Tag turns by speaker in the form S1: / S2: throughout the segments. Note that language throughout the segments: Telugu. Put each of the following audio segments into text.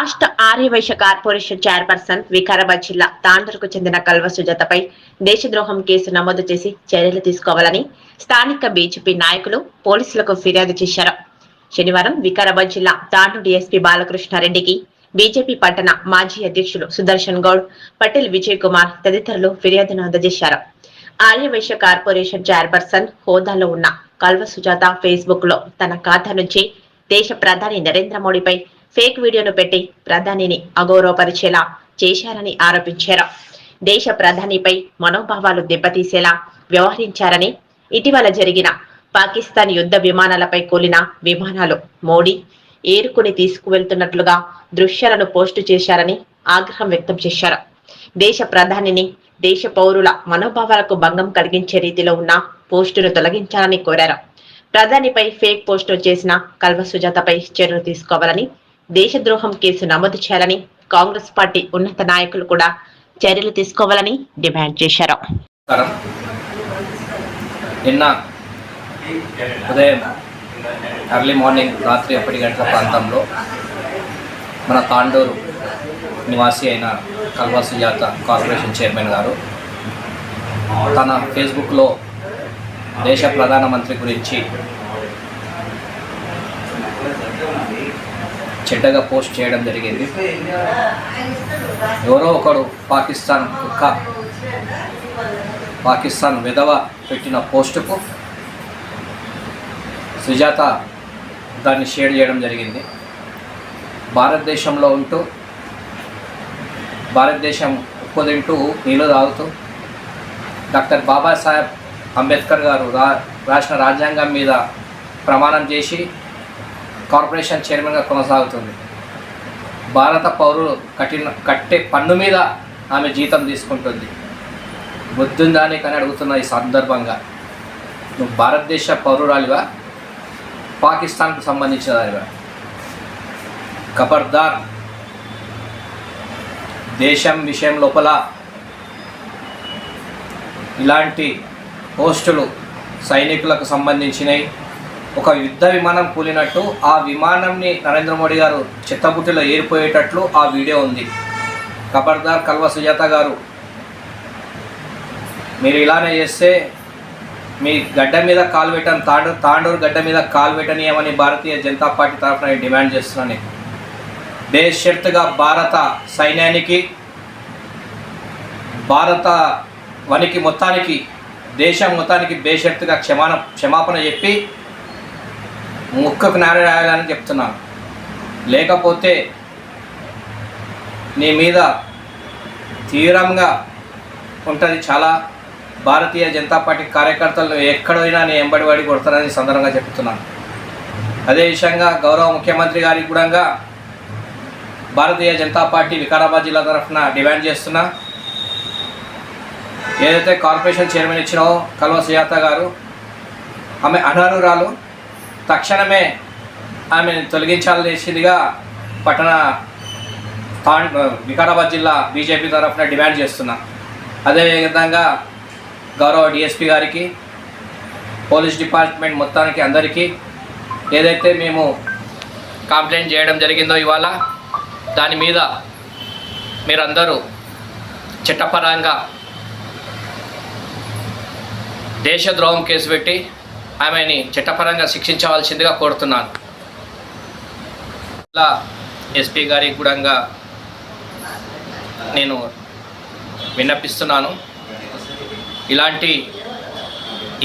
S1: రాష్ట్ర ఆర్యవైశ్య కార్పొరేషన్ చైర్పర్సన్ వికారాబాద్ జిల్లా తాండూరుకు చెందిన కల్వ సుజాతపై దేశద్రోహం కేసు నమోదు చేసి చర్యలు తీసుకోవాలని స్థానిక బీజేపీ నాయకులు పోలీసులకు ఫిర్యాదు చేశారు. శనివారం వికారాబాద్ జిల్లా తాండూరు డీఎస్పీ బాలకృష్ణారెడ్డికి బీజేపీ పట్టణ మాజీ అధ్యక్షులు సుదర్శన్ గౌడ్ పటేల్ విజయ్ కుమార్ తదితరులు ఫిర్యాదును అందజేశారు ఆర్యవైశ్య కార్పొరేషన్ చైర్పర్సన్ హోదాలో ఉన్న కల్వ సుజాత ఫేస్బుక్లో తన ఖాతా నుంచి దేశ ప్రధాని నరేంద్ర మోడీపై ఫేక్ వీడియోను పెట్టి ప్రధానిని అగౌరవపరిచేలా చేశారని ఆరోపించారు. దేశ ప్రధానిపై మనోభావాలు దెబ్బతీసేలా వ్యవహరించారని ఇటీవల జరిగిన పాకిస్తాన్ యుద్ధ విమానాలపై కూలిన విమానాలు మోడీ ఏరుకుని తీసుకువెళ్తున్నట్లుగా దృశ్యాలను పోస్టు చేశారని ఆగ్రహం వ్యక్తం చేశారు. దేశ ప్రధానిని దేశ పౌరుల మనోభావాలకు భంగం కలిగించే రీతిలో ఉన్న పోస్టును తొలగించాలని కోరారు. ప్రధానిపై ఫేక్ పోస్టు చేసిన కల్వ సుజాతపై చర్యలు తీసుకోవాలని దేశద్రోహం కేసు నమోదు చేయాలని కాంగ్రెస్ పార్టీ ఉన్నత నాయకులు కూడా చర్యలు తీసుకోవాలని డిమాండ్ చేశారు.
S2: నిన్న ఉదయం ఎర్లీ మార్నింగ్ రాత్రి ఒకటి గంటల ప్రాంతంలో మన తాండూరు నివాసి అయిన కల్వా సుజాత కార్పొరేషన్ చైర్మన్ గారు తన ఫేస్బుక్లో దేశ ప్రధానమంత్రి గురించి చెడ్డగా పోస్ట్ చేయడం జరిగింది. ఎవరో ఒకడు పాకిస్తాన్ కుక్క పాకిస్తాన్ విధవ పెట్టిన పోస్టుకు సుజాత దాన్ని షేర్ చేయడం జరిగింది. భారతదేశంలో ఉంటూ భారతదేశం ఉప్పు తింటూ నీళ్ళు తాగుతూ డాక్టర్ బాబాసాహెబ్ అంబేద్కర్ గారు రా రాసిన రాజ్యాంగం మీద ప్రమాణం చేసి కార్పొరేషన్ చైర్మన్గా కొనసాగుతుంది. భారత పౌరులు కఠిన కట్టే పన్ను మీద ఆమె జీతం తీసుకుంటుంది. బుద్ధుందాని కానీ అడుగుతున్న ఈ సందర్భంగా నువ్వు భారతదేశ పౌరురాలివా? పాకిస్తాన్కు సంబంధించిన దానివా? ఖబర్దార్ దేశం విషయం లోపల ఇలాంటి పోస్టులు సైనికులకు సంబంధించినవి ఒక యుద్ధ విమానం కూలినట్టు ఆ విమానంని నరేంద్ర మోడీ గారు చిత్తబుట్టిలో ఏరిపోయేటట్లు ఆ వీడియో ఉంది. ఖబర్దార్ కల్వ సుజాత గారు మీరు ఇలానే చేస్తే మీ గడ్డ మీద కాలు పెట్టని తాండూరు తాండూరు గడ్డ మీద కాలు పెట్టనీయమని భారతీయ జనతా పార్టీ తరఫున నేను డిమాండ్ చేస్తున్నాను బేషర్త్గా భారత సైన్యానికి భారత వనికి మొత్తానికి దేశం మొత్తానికి బేషర్త్గా క్షమాన క్షమాపణ చెప్పి ముక్కకు నార రాయాలని చెప్తున్నాను. లేకపోతే నీ మీద తీవ్రంగా ఉంటుంది చాలా భారతీయ జనతా పార్టీ కార్యకర్తలు ఎక్కడైనా నేను ఎంబడి పడి కొడతానని సందర్భంగా చెప్తున్నాను. అదే విషయంగా గౌరవ ముఖ్యమంత్రి గారికి కూడా భారతీయ జనతా పార్టీ వికారాబాద్ జిల్లా తరఫున డిమాండ్ చేస్తున్నా. ఏదైతే కార్పొరేషన్ చైర్మన్ ఇచ్చినో కల్వ సుజాత గారు ఆమె అనర్హురాలు. తక్షణమే ఆమెను తొలగించాల్సిందిగా పట్టణ తాం వికారాబాద్ జిల్లా బీజేపీ తరఫున డిమాండ్ చేస్తున్నా. అదేవిధంగా గౌరవ డిఎస్పీ గారికి పోలీస్ డిపార్ట్మెంట్ మొత్తానికి అందరికీ ఏదైతే మేము కంప్లైంట్ చేయడం జరిగిందో ఇవాళ దాని మీద మీరందరూ చట్టపరంగా దేశద్రోహం కేసు పెట్టి ఆమెని చట్టపరంగా శిక్షించవలసిందిగా కోరుతున్నాను. ఇలా ఎస్పీ గారికి కూడా నేను విన్నపిస్తున్నాను. ఇలాంటి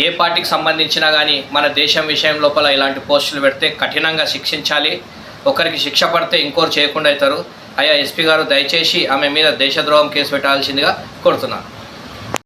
S2: ఏ పార్టీకి సంబంధించినా కానీ మన దేశం విషయం లోపల ఇలాంటి పోస్టులు పెడితే కఠినంగా శిక్షించాలి. ఒకరికి శిక్ష పడితే ఇంకోరు చేయకుండా అవుతారు. అయ్యా ఎస్పీ గారు దయచేసి ఆమె మీద దేశద్రోహం కేసు పెట్టాల్సిందిగా కోరుతున్నాను.